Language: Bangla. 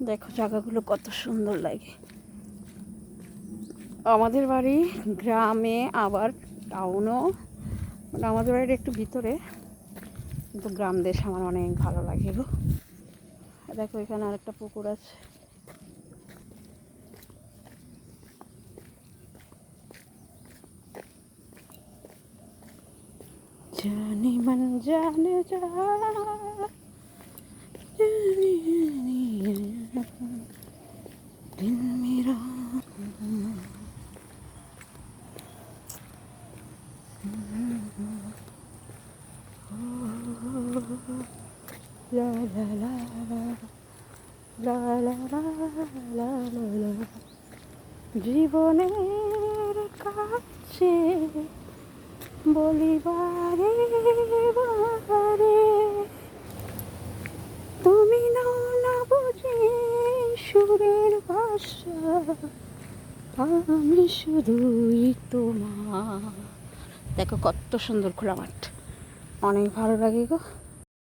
দেখো জায়গাগুলো কত সুন্দর লাগে। আমাদের বাড়ি গ্রামে, আবার টাউনও মানে আমাদের বাড়ির একটু ভিতরে। কিন্তু গ্রাম দেশ আমার অনেক ভালো লাগে গো। দেখো এখানে আরেকটা পুকুর আছে। জানি মন জানে যা। La la la la la la la la জীবনের কাছে বলিবারে বারে, তুমি না বুঝে সুরের ভাষা, আমি শুধুই তোমার দেখো কত সুন্দর খোলা মাঠ। অনেক ভালো লাগে গো।